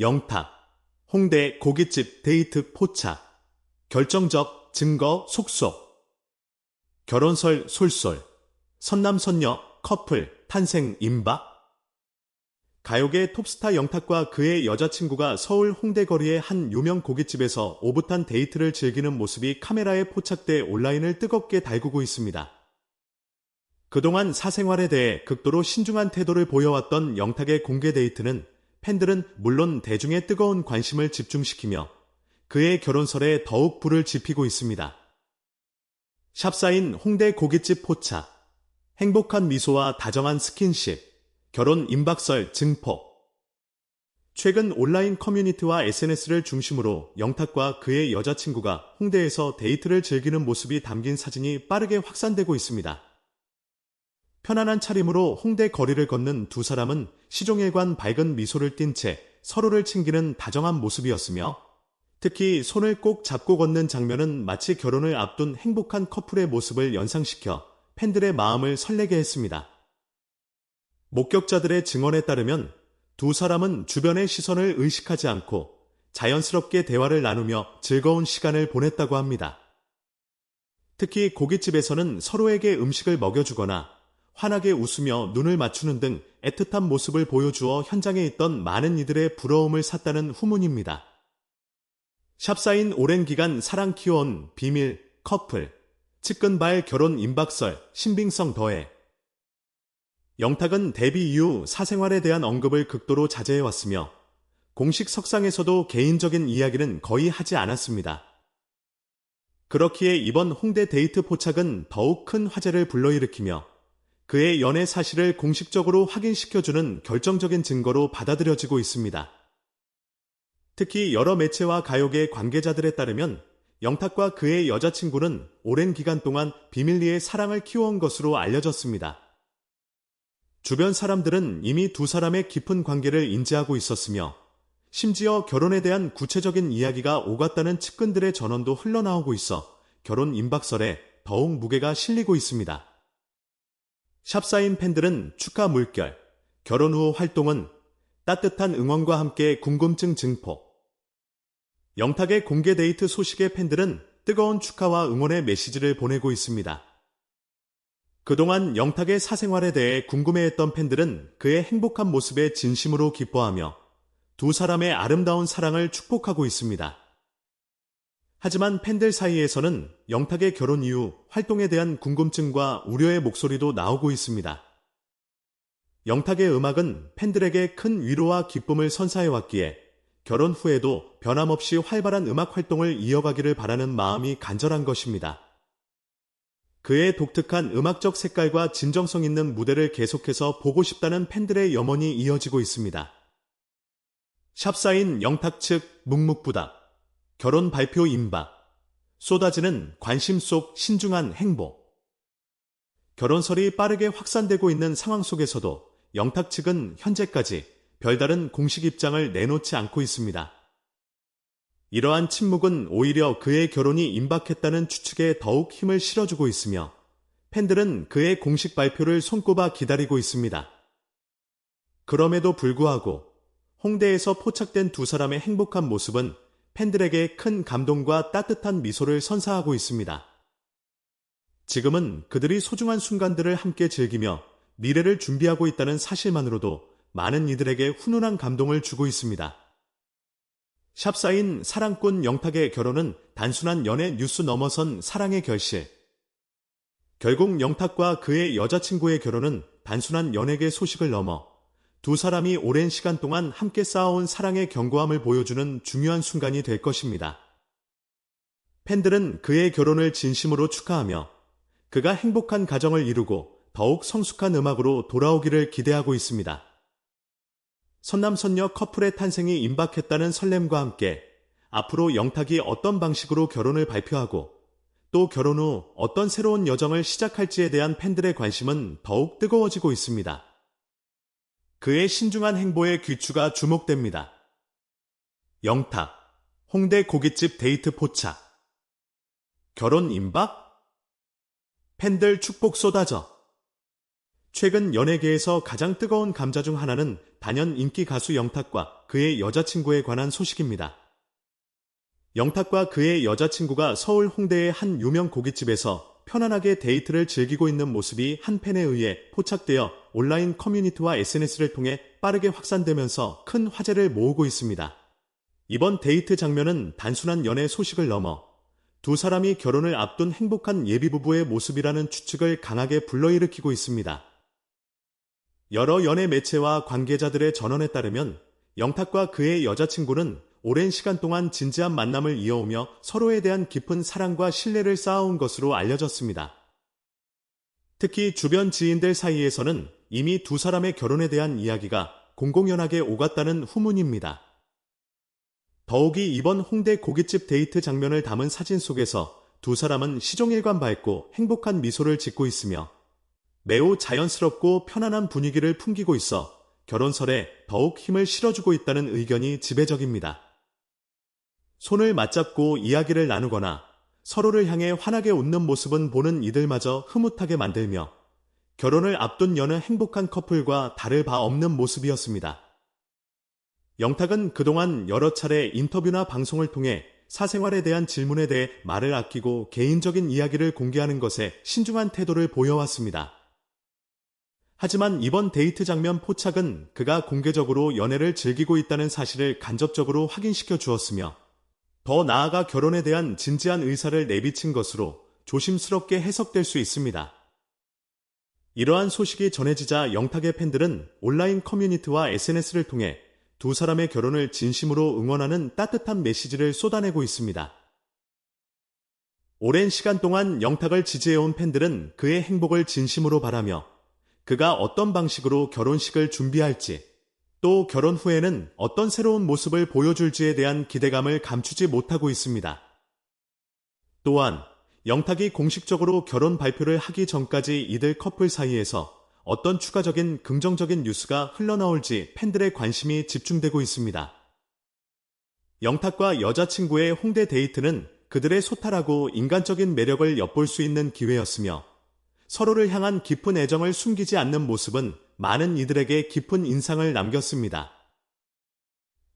영탁, 홍대 고깃집 데이트 포착, 결정적 증거 속속, 결혼설 솔솔, 선남선녀 커플 탄생 임박, 가요계 톱스타 영탁과 그의 여자친구가 서울 홍대 거리의 한 유명 고깃집에서 오붓한 데이트를 즐기는 모습이 카메라에 포착돼 온라인을 뜨겁게 달구고 있습니다. 그동안 사생활에 대해 극도로 신중한 태도를 보여왔던 영탁의 공개 데이트는 팬들은 물론 대중의 뜨거운 관심을 집중시키며 그의 결혼설에 더욱 불을 지피고 있습니다. 샵사인 홍대 고깃집 포차, 행복한 미소와 다정한 스킨십, 결혼 임박설 증폭. 최근 온라인 커뮤니티와 SNS를 중심으로 영탁과 그의 여자친구가 홍대에서 데이트를 즐기는 모습이 담긴 사진이 빠르게 확산되고 있습니다. 편안한 차림으로 홍대 거리를 걷는 두 사람은 시종일관 밝은 미소를 띤 채 서로를 챙기는 다정한 모습이었으며 특히 손을 꼭 잡고 걷는 장면은 마치 결혼을 앞둔 행복한 커플의 모습을 연상시켜 팬들의 마음을 설레게 했습니다. 목격자들의 증언에 따르면 두 사람은 주변의 시선을 의식하지 않고 자연스럽게 대화를 나누며 즐거운 시간을 보냈다고 합니다. 특히 고깃집에서는 서로에게 음식을 먹여주거나 환하게 웃으며 눈을 맞추는 등 애틋한 모습을 보여주어 현장에 있던 많은 이들의 부러움을 샀다는 후문입니다. 샵사인 오랜 기간 사랑 키워온 비밀, 커플, 측근발 결혼 임박설, 신빙성 더해. 영탁은 데뷔 이후 사생활에 대한 언급을 극도로 자제해왔으며 공식 석상에서도 개인적인 이야기는 거의 하지 않았습니다. 그렇기에 이번 홍대 데이트 포착은 더욱 큰 화제를 불러일으키며 그의 연애 사실을 공식적으로 확인시켜주는 결정적인 증거로 받아들여지고 있습니다. 특히 여러 매체와 가요계 관계자들에 따르면 영탁과 그의 여자친구는 오랜 기간 동안 비밀리에 사랑을 키워온 것으로 알려졌습니다. 주변 사람들은 이미 두 사람의 깊은 관계를 인지하고 있었으며 심지어 결혼에 대한 구체적인 이야기가 오갔다는 측근들의 전원도 흘러나오고 있어 결혼 임박설에 더욱 무게가 실리고 있습니다. 샵사인 팬들은 축하 물결, 결혼 후 활동은 따뜻한 응원과 함께 궁금증 증폭. 영탁의 공개 데이트 소식에 팬들은 뜨거운 축하와 응원의 메시지를 보내고 있습니다. 그동안 영탁의 사생활에 대해 궁금해했던 팬들은 그의 행복한 모습에 진심으로 기뻐하며 두 사람의 아름다운 사랑을 축복하고 있습니다. 하지만 팬들 사이에서는 영탁의 결혼 이후 활동에 대한 궁금증과 우려의 목소리도 나오고 있습니다. 영탁의 음악은 팬들에게 큰 위로와 기쁨을 선사해왔기에 결혼 후에도 변함없이 활발한 음악 활동을 이어가기를 바라는 마음이 간절한 것입니다. 그의 독특한 음악적 색깔과 진정성 있는 무대를 계속해서 보고 싶다는 팬들의 염원이 이어지고 있습니다. 샵사인 영탁 측 묵묵부답 결혼 발표 임박, 쏟아지는 관심 속 신중한 행복. 결혼설이 빠르게 확산되고 있는 상황 속에서도 영탁 측은 현재까지 별다른 공식 입장을 내놓지 않고 있습니다. 이러한 침묵은 오히려 그의 결혼이 임박했다는 추측에 더욱 힘을 실어주고 있으며 팬들은 그의 공식 발표를 손꼽아 기다리고 있습니다. 그럼에도 불구하고 홍대에서 포착된 두 사람의 행복한 모습은 팬들에게 큰 감동과 따뜻한 미소를 선사하고 있습니다. 지금은 그들이 소중한 순간들을 함께 즐기며 미래를 준비하고 있다는 사실만으로도 많은 이들에게 훈훈한 감동을 주고 있습니다. 샵사인 사랑꾼 영탁의 결혼은 단순한 연애 뉴스 넘어선 사랑의 결실. 결국 영탁과 그의 여자친구의 결혼은 단순한 연예계 소식을 넘어 두 사람이 오랜 시간 동안 함께 쌓아온 사랑의 견고함을 보여주는 중요한 순간이 될 것입니다. 팬들은 그의 결혼을 진심으로 축하하며 그가 행복한 가정을 이루고 더욱 성숙한 음악으로 돌아오기를 기대하고 있습니다. 선남선녀 커플의 탄생이 임박했다는 설렘과 함께 앞으로 영탁이 어떤 방식으로 결혼을 발표하고 또 결혼 후 어떤 새로운 여정을 시작할지에 대한 팬들의 관심은 더욱 뜨거워지고 있습니다. 그의 신중한 행보에 귀추가 주목됩니다. 영탁, 홍대 고깃집 데이트 포착. 결혼 임박? 팬들 축복 쏟아져. 최근 연예계에서 가장 뜨거운 감자 중 하나는 단연 인기 가수 영탁과 그 그의 여자친구에 관한 소식입니다. 영탁과 그의 여자친구가 서울 홍대의 한 유명 고깃집에서 편안하게 데이트를 즐기고 있는 모습이 한 팬에 의해 포착되어 온라인 커뮤니티와 SNS를 통해 빠르게 확산되면서 큰 화제를 모으고 있습니다. 이번 데이트 장면은 단순한 연애 소식을 넘어 두 사람이 결혼을 앞둔 행복한 예비부부의 모습이라는 추측을 강하게 불러일으키고 있습니다. 여러 연예 매체와 관계자들의 전언에 따르면 영탁과 그의 여자친구는 오랜 시간 동안 진지한 만남을 이어오며 서로에 대한 깊은 사랑과 신뢰를 쌓아온 것으로 알려졌습니다. 특히 주변 지인들 사이에서는 이미 두 사람의 결혼에 대한 이야기가 공공연하게 오갔다는 후문입니다. 더욱이 이번 홍대 고깃집 데이트 장면을 담은 사진 속에서 두 사람은 시종일관 밝고 행복한 미소를 짓고 있으며 매우 자연스럽고 편안한 분위기를 풍기고 있어 결혼설에 더욱 힘을 실어주고 있다는 의견이 지배적입니다. 손을 맞잡고 이야기를 나누거나 서로를 향해 환하게 웃는 모습은 보는 이들마저 흐뭇하게 만들며 결혼을 앞둔 여느 행복한 커플과 다를 바 없는 모습이었습니다. 영탁은 그동안 여러 차례 인터뷰나 방송을 통해 사생활에 대한 질문에 대해 말을 아끼고 개인적인 이야기를 공개하는 것에 신중한 태도를 보여왔습니다. 하지만 이번 데이트 장면 포착은 그가 공개적으로 연애를 즐기고 있다는 사실을 간접적으로 확인시켜 주었으며 더 나아가 결혼에 대한 진지한 의사를 내비친 것으로 조심스럽게 해석될 수 있습니다. 이러한 소식이 전해지자 영탁의 팬들은 온라인 커뮤니티와 SNS를 통해 두 사람의 결혼을 진심으로 응원하는 따뜻한 메시지를 쏟아내고 있습니다. 오랜 시간 동안 영탁을 지지해온 팬들은 그의 행복을 진심으로 바라며 그가 어떤 방식으로 결혼식을 준비할지 또 결혼 후에는 어떤 새로운 모습을 보여줄지에 대한 기대감을 감추지 못하고 있습니다. 또한 영탁이 공식적으로 결혼 발표를 하기 전까지 이들 커플 사이에서 어떤 추가적인 긍정적인 뉴스가 흘러나올지 팬들의 관심이 집중되고 있습니다. 영탁과 여자친구의 홍대 데이트는 그들의 소탈하고 인간적인 매력을 엿볼 수 있는 기회였으며 서로를 향한 깊은 애정을 숨기지 않는 모습은 많은 이들에게 깊은 인상을 남겼습니다.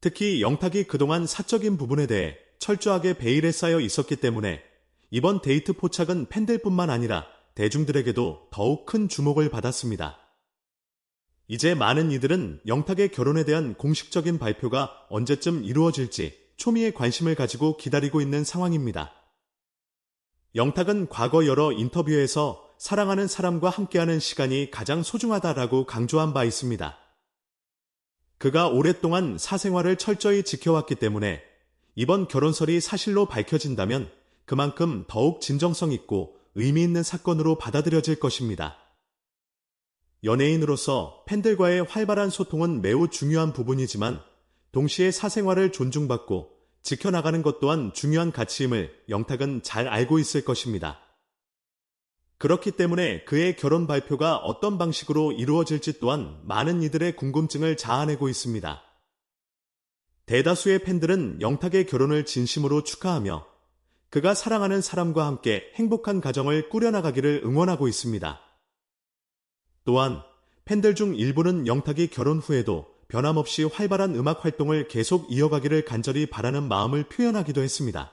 특히 영탁이 그동안 사적인 부분에 대해 철저하게 베일에 쌓여 있었기 때문에 이번 데이트 포착은 팬들뿐만 아니라 대중들에게도 더욱 큰 주목을 받았습니다. 이제 많은 이들은 영탁의 결혼에 대한 공식적인 발표가 언제쯤 이루어질지 초미의 관심을 가지고 기다리고 있는 상황입니다. 영탁은 과거 여러 인터뷰에서 사랑하는 사람과 함께하는 시간이 가장 소중하다라고 강조한 바 있습니다. 그가 오랫동안 사생활을 철저히 지켜왔기 때문에 이번 결혼설이 사실로 밝혀진다면 그만큼 더욱 진정성 있고 의미 있는 사건으로 받아들여질 것입니다. 연예인으로서 팬들과의 활발한 소통은 매우 중요한 부분이지만 동시에 사생활을 존중받고 지켜나가는 것 또한 중요한 가치임을 영탁은 잘 알고 있을 것입니다. 그렇기 때문에 그의 결혼 발표가 어떤 방식으로 이루어질지 또한 많은 이들의 궁금증을 자아내고 있습니다. 대다수의 팬들은 영탁의 결혼을 진심으로 축하하며 그가 사랑하는 사람과 함께 행복한 가정을 꾸려나가기를 응원하고 있습니다. 또한 팬들 중 일부는 영탁이 결혼 후에도 변함없이 활발한 음악 활동을 계속 이어가기를 간절히 바라는 마음을 표현하기도 했습니다.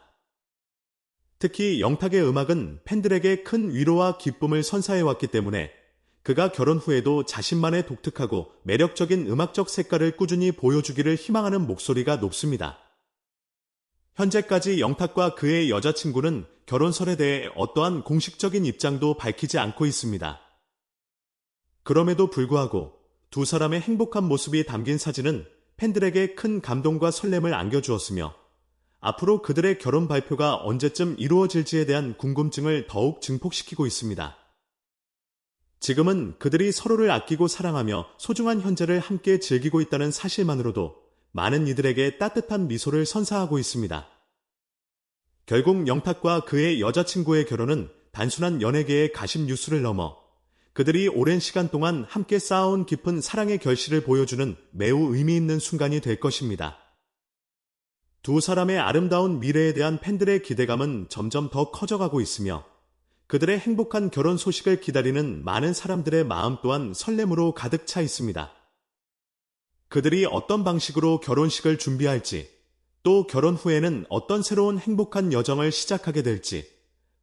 특히 영탁의 음악은 팬들에게 큰 위로와 기쁨을 선사해왔기 때문에 그가 결혼 후에도 자신만의 독특하고 매력적인 음악적 색깔을 꾸준히 보여주기를 희망하는 목소리가 높습니다. 현재까지 영탁과 그의 여자친구는 결혼설에 대해 어떠한 공식적인 입장도 밝히지 않고 있습니다. 그럼에도 불구하고 두 사람의 행복한 모습이 담긴 사진은 팬들에게 큰 감동과 설렘을 안겨주었으며 앞으로 그들의 결혼 발표가 언제쯤 이루어질지에 대한 궁금증을 더욱 증폭시키고 있습니다. 지금은 그들이 서로를 아끼고 사랑하며 소중한 현재를 함께 즐기고 있다는 사실만으로도 많은 이들에게 따뜻한 미소를 선사하고 있습니다. 결국 영탁과 그의 여자친구의 결혼은 단순한 연예계의 가심 뉴스를 넘어 그들이 오랜 시간 동안 함께 쌓아온 깊은 사랑의 결실을 보여주는 매우 의미 있는 순간이 될 것입니다. 두 사람의 아름다운 미래에 대한 팬들의 기대감은 점점 더 커져가고 있으며 그들의 행복한 결혼 소식을 기다리는 많은 사람들의 마음 또한 설렘으로 가득 차 있습니다. 그들이 어떤 방식으로 결혼식을 준비할지, 또 결혼 후에는 어떤 새로운 행복한 여정을 시작하게 될지,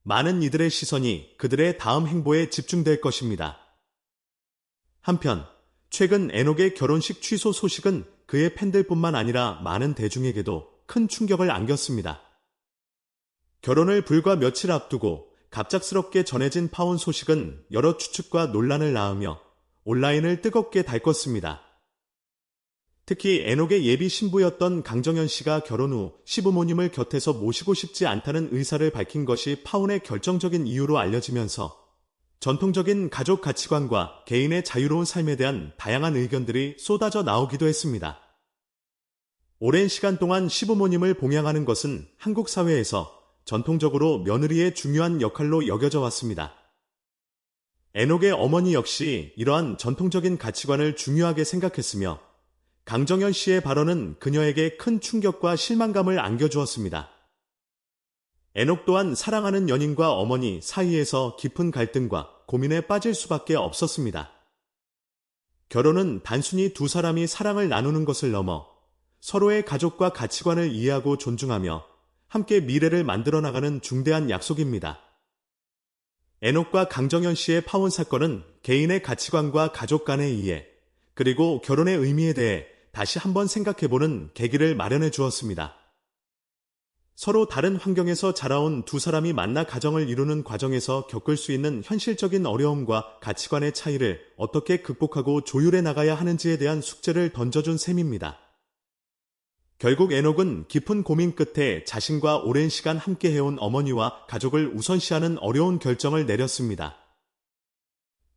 많은 이들의 시선이 그들의 다음 행보에 집중될 것입니다. 한편, 최근 에녹의 결혼식 취소 소식은 그의 팬들뿐만 아니라 많은 대중에게도 큰 충격을 안겼습니다. 결혼을 불과 며칠 앞두고 갑작스럽게 전해진 파혼 소식은 여러 추측과 논란을 낳으며 온라인을 뜨겁게 달궜습니다. 특히 에녹의 예비 신부였던 강정현 씨가 결혼 후 시부모님을 곁에서 모시고 싶지 않다는 의사를 밝힌 것이 파혼의 결정적인 이유로 알려지면서 전통적인 가족 가치관과 개인의 자유로운 삶에 대한 다양한 의견들이 쏟아져 나오기도 했습니다. 오랜 시간 동안 시부모님을 봉양하는 것은 한국 사회에서 전통적으로 며느리의 중요한 역할로 여겨져 왔습니다. 에녹의 어머니 역시 이러한 전통적인 가치관을 중요하게 생각했으며 강정현 씨의 발언은 그녀에게 큰 충격과 실망감을 안겨주었습니다. 에녹 또한 사랑하는 연인과 어머니 사이에서 깊은 갈등과 고민에 빠질 수밖에 없었습니다. 결혼은 단순히 두 사람이 사랑을 나누는 것을 넘어 서로의 가족과 가치관을 이해하고 존중하며 함께 미래를 만들어 나가는 중대한 약속입니다. 에녹과 강정현 씨의 파혼 사건은 개인의 가치관과 가족 간의 이해, 그리고 결혼의 의미에 대해 다시 한번 생각해보는 계기를 마련해 주었습니다. 서로 다른 환경에서 자라온 두 사람이 만나 가정을 이루는 과정에서 겪을 수 있는 현실적인 어려움과 가치관의 차이를 어떻게 극복하고 조율해 나가야 하는지에 대한 숙제를 던져준 셈입니다. 결국 에녹은 깊은 고민 끝에 자신과 오랜 시간 함께 해온 어머니와 가족을 우선시하는 어려운 결정을 내렸습니다.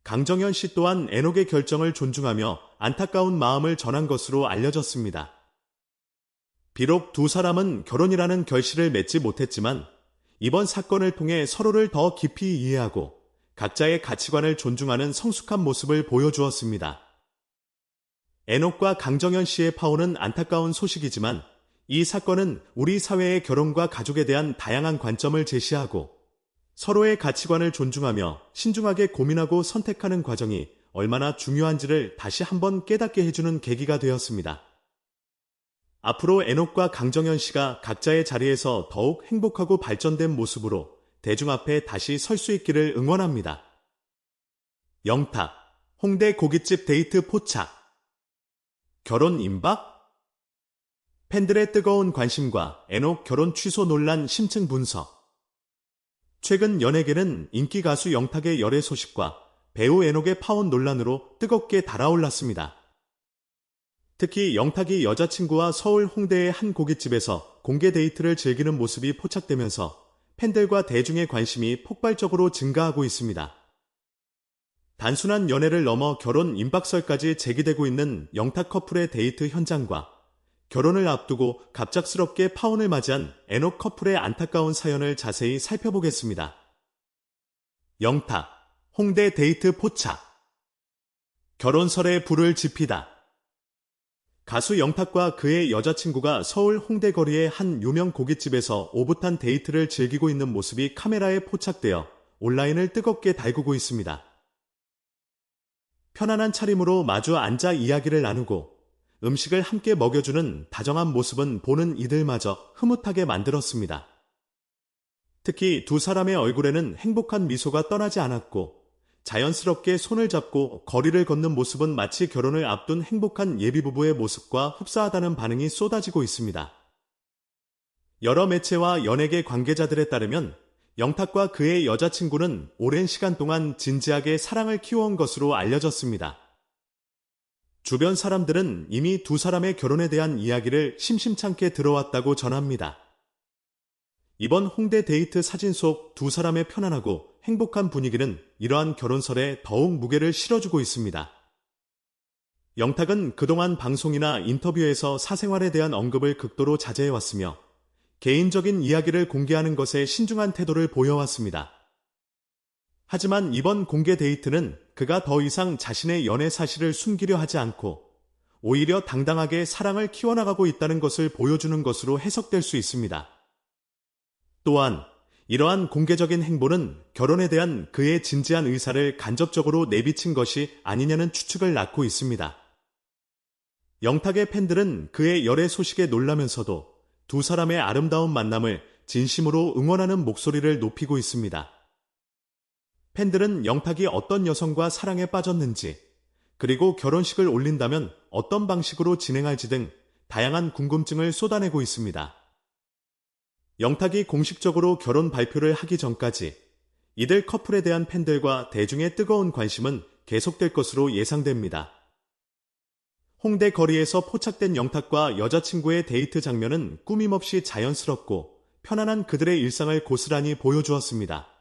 강정현 씨 또한 에녹의 결정을 존중하며 안타까운 마음을 전한 것으로 알려졌습니다. 비록 두 사람은 결혼이라는 결실을 맺지 못했지만 이번 사건을 통해 서로를 더 깊이 이해하고 각자의 가치관을 존중하는 성숙한 모습을 보여주었습니다. 에녹과 강정현 씨의 파혼은 안타까운 소식이지만 이 사건은 우리 사회의 결혼과 가족에 대한 다양한 관점을 제시하고 서로의 가치관을 존중하며 신중하게 고민하고 선택하는 과정이 얼마나 중요한지를 다시 한번 깨닫게 해주는 계기가 되었습니다. 앞으로 에녹과 강정현 씨가 각자의 자리에서 더욱 행복하고 발전된 모습으로 대중 앞에 다시 설 수 있기를 응원합니다. 영탁, 홍대 고깃집 데이트 포착. 결혼 임박? 팬들의 뜨거운 관심과 에녹 결혼 취소 논란 심층 분석. 최근 연예계는 인기 가수 영탁의 열애 소식과 배우 에녹의 파혼 논란으로 뜨겁게 달아올랐습니다. 특히 영탁이 여자친구와 서울 홍대의 한 고깃집에서 공개 데이트를 즐기는 모습이 포착되면서 팬들과 대중의 관심이 폭발적으로 증가하고 있습니다. 단순한 연애를 넘어 결혼 임박설까지 제기되고 있는 영탁 커플의 데이트 현장과 결혼을 앞두고 갑작스럽게 파혼을 맞이한 에녹 커플의 안타까운 사연을 자세히 살펴보겠습니다. 영탁, 홍대 데이트 포착. 결혼설에 불을 지피다. 가수 영탁과 그의 여자친구가 서울 홍대 거리의 한 유명 고깃집에서 오붓한 데이트를 즐기고 있는 모습이 카메라에 포착되어 온라인을 뜨겁게 달구고 있습니다. 편안한 차림으로 마주 앉아 이야기를 나누고 음식을 함께 먹여주는 다정한 모습은 보는 이들마저 흐뭇하게 만들었습니다. 특히 두 사람의 얼굴에는 행복한 미소가 떠나지 않았고 자연스럽게 손을 잡고 거리를 걷는 모습은 마치 결혼을 앞둔 행복한 예비부부의 모습과 흡사하다는 반응이 쏟아지고 있습니다. 여러 매체와 연예계 관계자들에 따르면 영탁과 그의 여자친구는 오랜 시간 동안 진지하게 사랑을 키워온 것으로 알려졌습니다. 주변 사람들은 이미 두 사람의 결혼에 대한 이야기를 심심찮게 들어왔다고 전합니다. 이번 홍대 데이트 사진 속 두 사람의 편안하고 행복한 분위기는 이러한 결혼설에 더욱 무게를 실어주고 있습니다. 영탁은 그동안 방송이나 인터뷰에서 사생활에 대한 언급을 극도로 자제해왔으며 개인적인 이야기를 공개하는 것에 신중한 태도를 보여왔습니다. 하지만 이번 공개 데이트는 그가 더 이상 자신의 연애 사실을 숨기려 하지 않고 오히려 당당하게 사랑을 키워나가고 있다는 것을 보여주는 것으로 해석될 수 있습니다. 또한 이러한 공개적인 행보는 결혼에 대한 그의 진지한 의사를 간접적으로 내비친 것이 아니냐는 추측을 낳고 있습니다. 영탁의 팬들은 그의 열애 소식에 놀라면서도 두 사람의 아름다운 만남을 진심으로 응원하는 목소리를 높이고 있습니다. 팬들은 영탁이 어떤 여성과 사랑에 빠졌는지, 그리고 결혼식을 올린다면 어떤 방식으로 진행할지 등 다양한 궁금증을 쏟아내고 있습니다. 영탁이 공식적으로 결혼 발표를 하기 전까지 이들 커플에 대한 팬들과 대중의 뜨거운 관심은 계속될 것으로 예상됩니다. 홍대 거리에서 포착된 영탁과 여자친구의 데이트 장면은 꾸밈없이 자연스럽고 편안한 그들의 일상을 고스란히 보여주었습니다.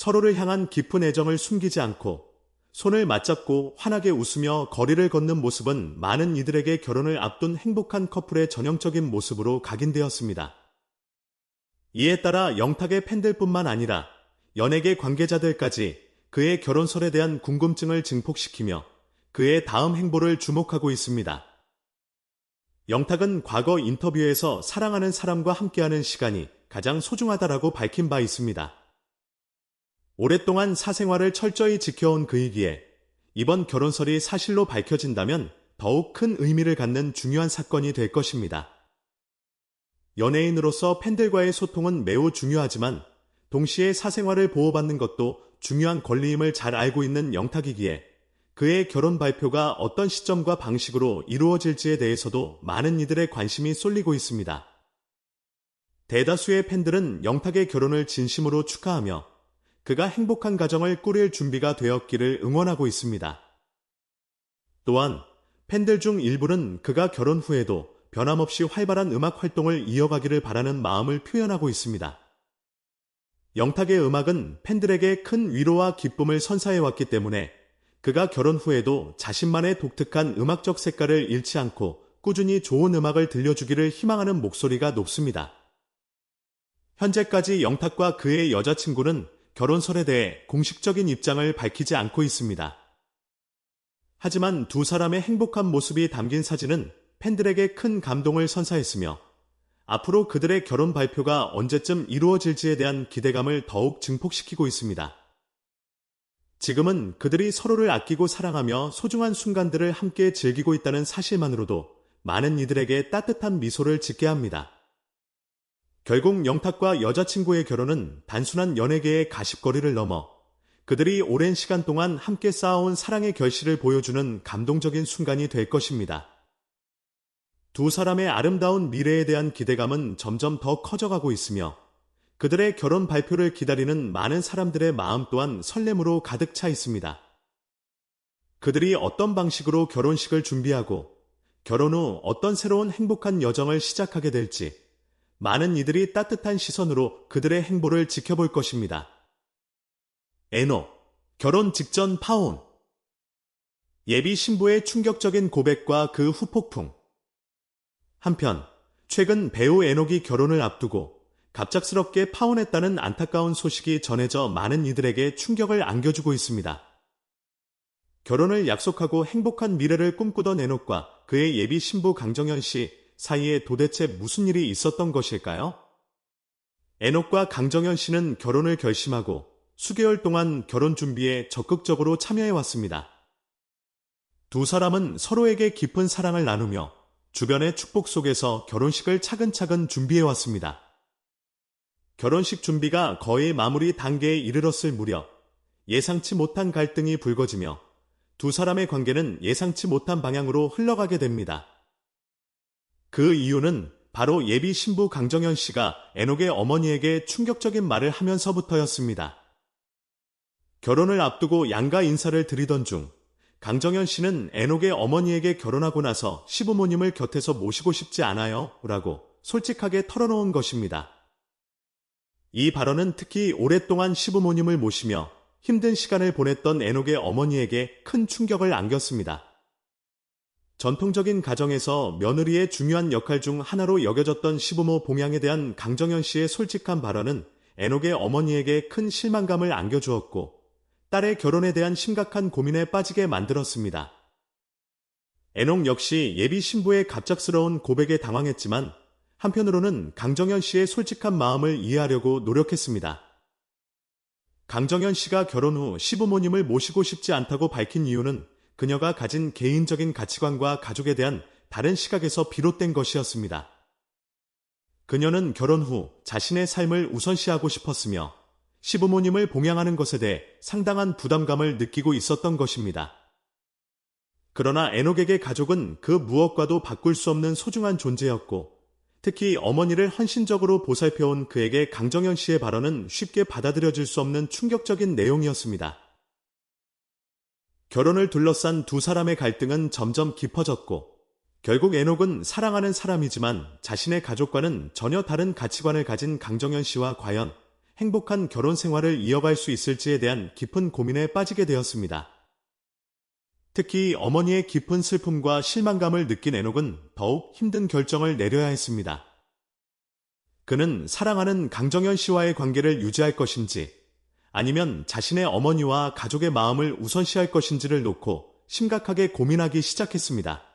서로를 향한 깊은 애정을 숨기지 않고 손을 맞잡고 환하게 웃으며 거리를 걷는 모습은 많은 이들에게 결혼을 앞둔 행복한 커플의 전형적인 모습으로 각인되었습니다. 이에 따라 영탁의 팬들뿐만 아니라 연예계 관계자들까지 그의 결혼설에 대한 궁금증을 증폭시키며 그의 다음 행보를 주목하고 있습니다. 영탁은 과거 인터뷰에서 사랑하는 사람과 함께하는 시간이 가장 소중하다라고 밝힌 바 있습니다. 오랫동안 사생활을 철저히 지켜온 그이기에 이번 결혼설이 사실로 밝혀진다면 더욱 큰 의미를 갖는 중요한 사건이 될 것입니다. 연예인으로서 팬들과의 소통은 매우 중요하지만 동시에 사생활을 보호받는 것도 중요한 권리임을 잘 알고 있는 영탁이기에 그의 결혼 발표가 어떤 시점과 방식으로 이루어질지에 대해서도 많은 이들의 관심이 쏠리고 있습니다. 대다수의 팬들은 영탁의 결혼을 진심으로 축하하며 그가 행복한 가정을 꾸릴 준비가 되었기를 응원하고 있습니다. 또한 팬들 중 일부는 그가 결혼 후에도 변함없이 활발한 음악 활동을 이어가기를 바라는 마음을 표현하고 있습니다. 영탁의 음악은 팬들에게 큰 위로와 기쁨을 선사해왔기 때문에 그가 결혼 후에도 자신만의 독특한 음악적 색깔을 잃지 않고 꾸준히 좋은 음악을 들려주기를 희망하는 목소리가 높습니다. 현재까지 영탁과 그의 여자친구는 결혼설에 대해 공식적인 입장을 밝히지 않고 있습니다. 하지만 두 사람의 행복한 모습이 담긴 사진은 팬들에게 큰 감동을 선사했으며 앞으로 그들의 결혼 발표가 언제쯤 이루어질지에 대한 기대감을 더욱 증폭시키고 있습니다. 지금은 그들이 서로를 아끼고 사랑하며 소중한 순간들을 함께 즐기고 있다는 사실만으로도 많은 이들에게 따뜻한 미소를 짓게 합니다. 결국 영탁과 여자친구의 결혼은 단순한 연예계의 가십거리를 넘어 그들이 오랜 시간 동안 함께 쌓아온 사랑의 결실을 보여주는 감동적인 순간이 될 것입니다. 두 사람의 아름다운 미래에 대한 기대감은 점점 더 커져가고 있으며 그들의 결혼 발표를 기다리는 많은 사람들의 마음 또한 설렘으로 가득 차 있습니다. 그들이 어떤 방식으로 결혼식을 준비하고 결혼 후 어떤 새로운 행복한 여정을 시작하게 될지 많은 이들이 따뜻한 시선으로 그들의 행보를 지켜볼 것입니다. 에노, 결혼 직전 파혼. 예비 신부의 충격적인 고백과 그 후폭풍. 한편 최근 배우 에녹이 결혼을 앞두고 갑작스럽게 파혼했다는 안타까운 소식이 전해져 많은 이들에게 충격을 안겨주고 있습니다. 결혼을 약속하고 행복한 미래를 꿈꾸던 에녹과 그의 예비 신부 강정현 씨 사이에 도대체 무슨 일이 있었던 것일까요? 에녹과 강정현 씨는 결혼을 결심하고 수개월 동안 결혼 준비에 적극적으로 참여해 왔습니다. 두 사람은 서로에게 깊은 사랑을 나누며 주변의 축복 속에서 결혼식을 차근차근 준비해 왔습니다. 결혼식 준비가 거의 마무리 단계에 이르렀을 무렵 예상치 못한 갈등이 불거지며 두 사람의 관계는 예상치 못한 방향으로 흘러가게 됩니다. 그 이유는 바로 예비 신부 강정현 씨가 에녹의 어머니에게 충격적인 말을 하면서부터였습니다. 결혼을 앞두고 양가 인사를 드리던 중 강정현 씨는 에녹의 어머니에게 결혼하고 나서 시부모님을 곁에서 모시고 싶지 않아요 라고 솔직하게 털어놓은 것입니다. 이 발언은 특히 오랫동안 시부모님을 모시며 힘든 시간을 보냈던 에녹의 어머니에게 큰 충격을 안겼습니다. 전통적인 가정에서 며느리의 중요한 역할 중 하나로 여겨졌던 시부모 봉양에 대한 강정현 씨의 솔직한 발언은 에녹의 어머니에게 큰 실망감을 안겨주었고 딸의 결혼에 대한 심각한 고민에 빠지게 만들었습니다. 에녹 역시 예비 신부의 갑작스러운 고백에 당황했지만 한편으로는 강정현 씨의 솔직한 마음을 이해하려고 노력했습니다. 강정현 씨가 결혼 후 시부모님을 모시고 싶지 않다고 밝힌 이유는 그녀가 가진 개인적인 가치관과 가족에 대한 다른 시각에서 비롯된 것이었습니다. 그녀는 결혼 후 자신의 삶을 우선시하고 싶었으며 시부모님을 봉양하는 것에 대해 상당한 부담감을 느끼고 있었던 것입니다. 그러나 에녹에게 가족은 그 무엇과도 바꿀 수 없는 소중한 존재였고 특히 어머니를 헌신적으로 보살펴온 그에게 강정현 씨의 발언은 쉽게 받아들여질 수 없는 충격적인 내용이었습니다. 결혼을 둘러싼 두 사람의 갈등은 점점 깊어졌고 결국 에녹은 사랑하는 사람이지만 자신의 가족과는 전혀 다른 가치관을 가진 강정현 씨와 과연 행복한 결혼 생활을 이어갈 수 있을지에 대한 깊은 고민에 빠지게 되었습니다. 특히 어머니의 깊은 슬픔과 실망감을 느낀 에녹은 더욱 힘든 결정을 내려야 했습니다. 그는 사랑하는 강정현 씨와의 관계를 유지할 것인지 아니면 자신의 어머니와 가족의 마음을 우선시할 것인지를 놓고 심각하게 고민하기 시작했습니다.